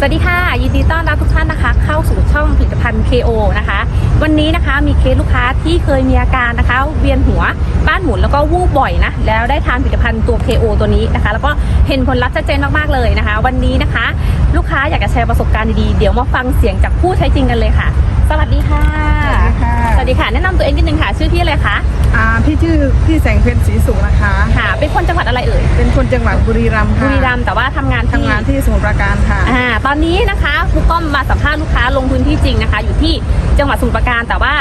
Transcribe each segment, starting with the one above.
สวัสดีค่ะ ยินดีต้อนรับทุกท่านนะคะ เข้าสู่ช่องผลิตภัณฑ์ KO นะคะ วันนี้นะคะมีเคสลูกค้าที่เคยมีอาการนะคะ เวียนหัวบ้านหมุนแล้วก็วูบบ่อยนะ แล้วได้ทานผลิตภัณฑ์ตัว KO ตัวนี้นะคะ แล้วก็เห็นผลลัพธ์ชัดเจนมากๆเลยนะคะ วันนี้นะคะ ลูกค้าอยากจะแชร์ประสบการณ์ดีๆ เดี๋ยวมาฟังเสียงจากผู้ใช้จริงกันเลยค่ะ สวัสดีค่ะ สวัสดีค่ะ สวัสดีค่ะ แนะนำตัวเองนิดนึงค่ะ ชื่อพี่อะไรคะ อ่าพี่ชื่อพี่แสงเพชรศรีสุขนะคะ ค่ะ เป็นคนจังหวัดอะไรเอ่ย เป็นคนจังหวัดบุรีรัมย์บุค่ะรีรัมย์แต่ว่าทำงานที่ทำงานที่สมุทรปราการค่ะ อ่าตอนนี้นะคะครูก้อมมาสัมภาษณ์ลูกค้าลงพื้นที่จริงนะคะ อยู่ที่จังหวัดสมุทรปราการแต่ว่า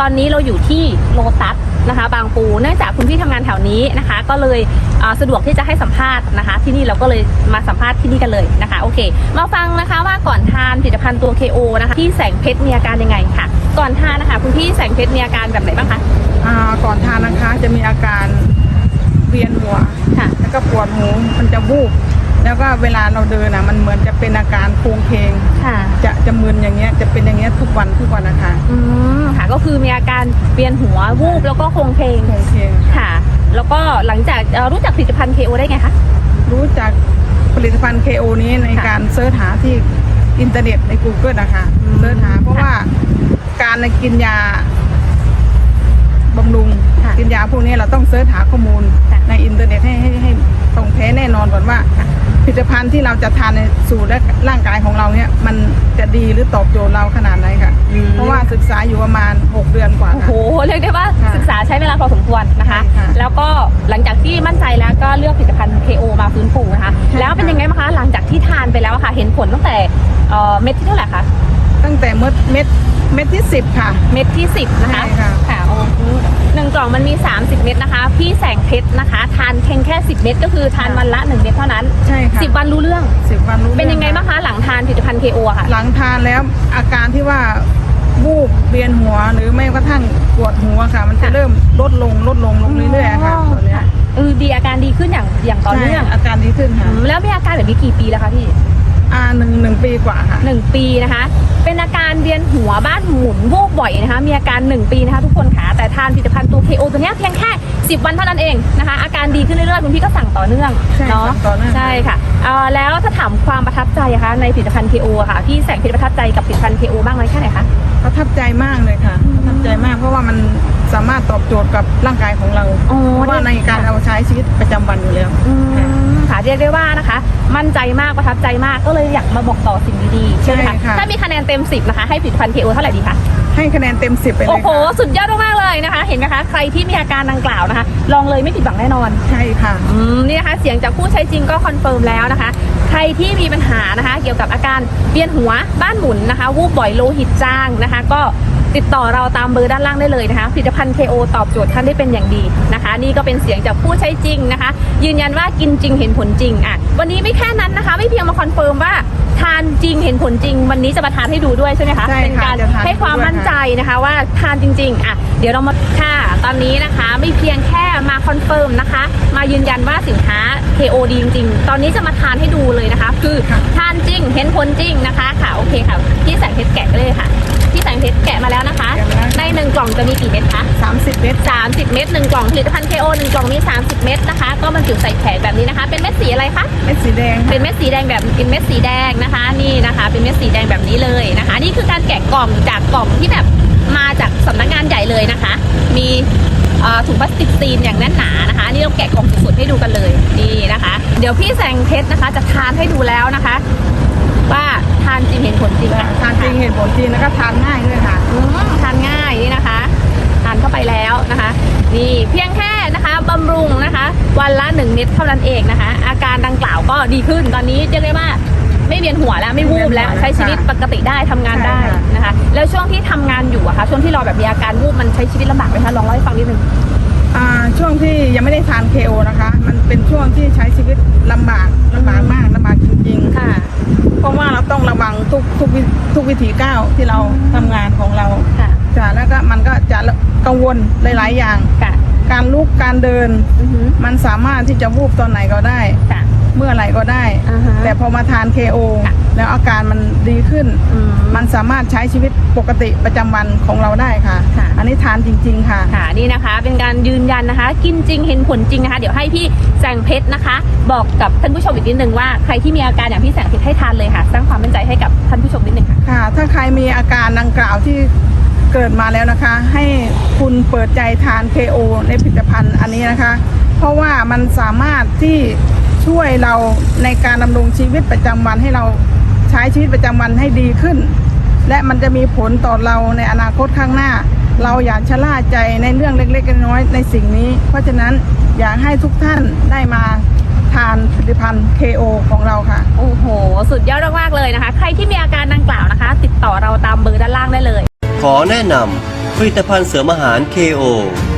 ตอนนี้เราอยู่ที่โลตัสนะคะ บางปูเนื่องจากคุณพี่ทำงานแถวนี้นะคะ ก็เลยอ่าสะดวกที่จะให้สัมภาษณ์นะคะ ที่นี่เราก็เลยมาสัมภาษณ์ที่นี่กันเลยนะคะโอเค มาฟังนะคะว่าก่อนทานผลิตภัณฑ์ตัว KO นะคะที่แสงเพชรมีอาการยังไงค่ะ ก่อนทานนะคะคุณพี่แสงเพชรมีอาการแบบไหนบ้างคะอ่าก่อนทานนะคะจะมีอาการเวียนหัวค่ะแล้วก็ปวดหูมันจะวูบแล้วก็เวลาเราเดินนะมันเหมือนจะเป็นอาการโครงเคงค่ะจะจะมึนอย่างเงี้ยจะเป็นอย่างเงี้ยทุกวันทุกวันนะคะอืมค่ะ ก็คือมีอาการเวียนหัววูบแล้วก็โคลงเพลงโครงเคงค่ะค่ะ แล้วก็หลังจากเอ่อรู้จักผลิตภัณฑ์ KO ได้ไงคะ รู้จักผลิตภัณฑ์ KO นี้ในค่ะ การเสิร์ชหาที่อินเทอร์เน็ตใน Google นะคะอืมเสิร์ชหาเพราะว่าการกินยาบำรุงค่ะกินยาพวกนี้เราต้องเสิร์ชหาข้อมูลค่ะในอินเทอร์เน็ตให้ให้ให้ตรงแท้แน่นอนก่อนว่า ผลิตภัณฑ์ที่เราจะทานในสู่และร่างกายของเราเนี่ย มันจะดีหรือตอบโจทย์เราขนาดไหนค่ะเพราะว่าศึกษาอยู่ประมาณ 6 เดือนกว่าโอ้โหค่ะ เรียกได้ว่าค่ะศึกษาใช้เวลาพอสมควรนะคะ ใช่ค่ะแล้วก็หลังจากที่มั่นใจแล้วก็เลือกผลิตภัณฑ์ KO มาฟื้นฟูนะคะ ใช่ค่ะ แล้วเป็นยังไงบ้างคะหลังจากที่ทานไปแล้วอะค่ะ เห็นผลตั้งแต่เอ่อเม็ดที่เท่าไหร่คะตั้งแต่เม็ดเม็ดเม็ดที่ 10 ค่ะ เม็ดที่ 10 นะคะใช่ค่ะ ค่ะโอ้โหหนึ่งกล่องมันมี 30 เม็ดนะคะ พี่แสงเพชรนะคะ ทานเพียงแค่ 10 เม็ดก็คือทานวันละ 1 เม็ดเท่านั้น ใช่ค่ะ10วันรู้เรื่อง สิบวันรู้เป็นยังไงรื่อบ้างคะ หลังทานผลิตภัณฑ์ KO อะค่ะ หลังทานแล้วอาการที่ว่าวูบเวียนหัวหรือไม่กระทั่งปวดหัวค่ะ มันจะค่ะเริ่มลดลงลดลงลงเรื่อยๆค่ะตอนเนี้ยเออดีอาการดีขึ้นอย่างอย่างต่อเนื่องใช่อาการดีขึ้นค่ะอืมแล้วมีอาการแบบนี้กี่ปีแล้วคะพี่ อ่าหนึ่งหนึ่งปีกว่าค่ะ หนึ่งปีนะคะ เป็นอาการเวียนหัวบ้านหมุนวูบบ่อยนะคะ มีอาการ 1 ปีนะคะทุกคนค่ะ แต่ทานผลิตภัณฑ์ตัว KO ตัวเนี้ยเพียงแค่ 10 วันเท่านั้นเองนะคะ อาการดีขึ้นเรื่อยๆ คุณพี่ก็สั่งต่อเนื่องใช่เนาะ สั่งต่อเนื่อง ใช่ค่ะเอ่อแล้วถ้าถามความประทับใจอะคะในผลิตภัณฑ์ KO อะค่ะ พี่แสงเพชรประทับใจกับผลิตภัณฑ์ KO บ้างไหมแค่ไหนคะ ประทับใจมากเลยค่ะอืมประทับใจมากเพราะว่ามัน สามารถตอบโจทย์กับร่างกายของเราอ๋อเพราะว่าในการเอาใช้ชีวิตประจำวันอยู่แล้ว อืมค่ะเรียกได้ว่านะคะ มั่นใจมากประทับใจมากก็เลยอยากมาบอกต่อสิ่งดีๆใช่ไหมใช่คะค่ะ ถ้ามีคะแนนเต็ม 10 นะคะ ให้ผลิตภัณฑ์ KO เท่าไหร่ดีคะให้คะแนนเต็มสิบไปเลโอ้ยโห ค่ะสุดยอดมากๆเลยนะคะ เห็นไหมคะ ใครที่มีอาการดังกล่าวนะคะ ลองเลยไม่ผิดหวังแน่นอน ใช่ค่ะ อืมนี่นะคะเสียงจากผู้ใช้จริงก็คอนเฟิร์มแล้วนะคะ ใครที่มีปัญหานะคะ เกี่ยวกับอาการเวียนหัวบ้านหมุนนะคะ วูบบ่อยโลหิตจางนะคะ ก็ ติดต่อเราตามเบอร์ด้านล่างได้เลยนะคะผลิตภัณฑ์ KO ตอบโจทย์ท่านได้เป็นอย่างดีนะคะ นี่ก็เป็นเสียงจากผู้ใช้จริงนะคะ ยืนยันว่ากินจริงเห็นผลจริงอะวันนี้ไม่แค่นั้นนะคะ ไม่เพียงมาคอนเฟิร์มว่าทานจริงเห็นผลจริง วันนี้จะมาทานให้ดูด้วยใช่ไหมคะใช่ค่ะเป็นการจะทานให้ความให้ดูด้วยมั่นใจค่ะใจนะคะว่าทานจริงๆอะเดี๋ยวเรามาค่ะตอนนี้นะคะ ไม่เพียงแค่มาคอนเฟิร์มนะคะ มายืนยันว่าสินค้า KO ดีจริงๆตอนนี้จะมาทานให้ดูเลยนะคะ คือค่ะ ทานจริงเห็นผลจริงนะคะค่ะโอเคค่ะพี่แสงเพชรแกะเลยค่ะ พี่แสงเพชรแกะมาแล้วนะคะแกะมาแล้วในหนึ่งกล่องจะมีกี่เม็ดคะสามสิบเมตร30 เม็ดหนึ่งกล่องผลิตภัณฑ์ KO หนึ่งกล่องมี 30 เม็ดนะคะ ก็บรรจุใส่แผงแบบนี้นะคะ เป็นเม็ดสีอะไรคะ เม็ดสีแดง เป็นเม็ดสีแดงแบบเป็นเม็ดสีแดงนะคะ นี่นะคะ เป็นเม็ดสีแดงแบบนี้เลยนะคะ นี่คือการแกะกล่องจากกล่องที่แบบมาจากสำนักงานใหญ่เลยนะคะ มีเอ่อถุงพลาสติกซีนอย่างแน่นหนานะคะนี่เราแกะกล่องสุดๆให้ดูกันเลยนี่นะคะ เดี๋ยวพี่แสงเพชรนะคะ จะทานให้ดูแล้วนะคะว่า ทานจริงเห็นผลจริงค่ะทานจริงเห็นผลจริงแล้วก็ทานง่ายด้วยค่ะอืมทานง่ายนี่นะคะทานเข้าไปแล้วนะคะ นี่เพียงแค่นะคะบำรุงนะคะ วันละ 1 เม็ดเท่านั้นเองนะคะ อาการดังกล่าวก็ดีขึ้นตอนนี้เรียกได้ว่าไม่เวียนหัวแล้วไม่วูบแล้วไม่เวียนหัวแล้วใช้ชีวิตปกติได้ทำงานได้ใช่ค่ะนะคะ แล้วช่วงที่ทำงานอยู่อะคะช่วงที่เราแบบมีอาการวูบมันใช้ชีวิตลำบากไหมคะลองเล่าให้ฟังนิดนึงอ่า ช่วงที่ยังไม่ได้ทาน KO นะคะ มันเป็นช่วงที่ใช้ชีวิตลำบากลำบากมากลำบากจริงๆค่ะ เพราะว่าเราต้องระวังทุกทุกวิทุกวิถีก้าวที่เราทำงานของเราค่ะจ้ะแล้วก็มันก็จะกังวลหลาย ๆ อย่างค่ะการลุกการเดินอือหือมันสามารถที่จะวูบตอนไหนก็ได้ค่ะเมื่อไหร่ก็ได้อ่าฮะแต่พอมาทาน KO ค่ะแล้วอาการมันดีขึ้นอืมมันสามารถใช้ชีวิตปกติประจำวันของเราได้ค่ะค่ะ อันนี้ทานจริง ๆ ค่ะ ค่ะนี่นะคะเป็นการยืนยันนะคะ กินจริงเห็นผลจริงนะคะ เดี๋ยวให้พี่แสงเพชรนะคะ บอกกับท่านผู้ชมอีกนิดนึงว่าใครที่มีอาการอย่างพี่แสงเพชรให้ทานเลยค่ะ สร้างความมั่นใจให้กับท่านผู้ชมนิดนึงค่ะ ค่ะ ถ้าใครมีอาการดังกล่าวที่เกิดมาแล้วนะคะ ให้คุณเปิดใจทาน KO ในผลิตภัณฑ์อันนี้นะคะ เพราะว่ามันสามารถที่ช่วยเราในการดำรงชีวิตประจำวันให้เราใช้ชีวิตประจำวันให้ดีขึ้น และมันจะมีผลต่อเราในอนาคตข้างหน้า เราอย่าชะล่าใจในเรื่องเล็กๆน้อยๆในสิ่งนี้ เพราะฉะนั้นอยากให้ทุกท่านได้มาทานผลิตภัณฑ์ KO ของเราค่ะ โอ้โห สุดยอดมากๆเลยนะคะ ใครที่มีอาการดังกล่าวนะคะ ติดต่อเราตามเบอร์ด้านล่างได้เลย ขอแนะนำผลิตภัณฑ์เสริมอาหาร KO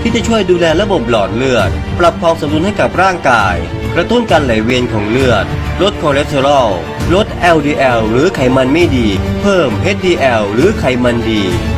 ที่จะช่วยดูแลระบบหลอดเลือด ปรับความสมดุลให้กับร่างกาย กระตุ้นการไหลเวียนของเลือด ลดคอเลสเตอรอล ลด LDL หรือไขมันไม่ดี เพิ่ม HDL หรือไขมันดี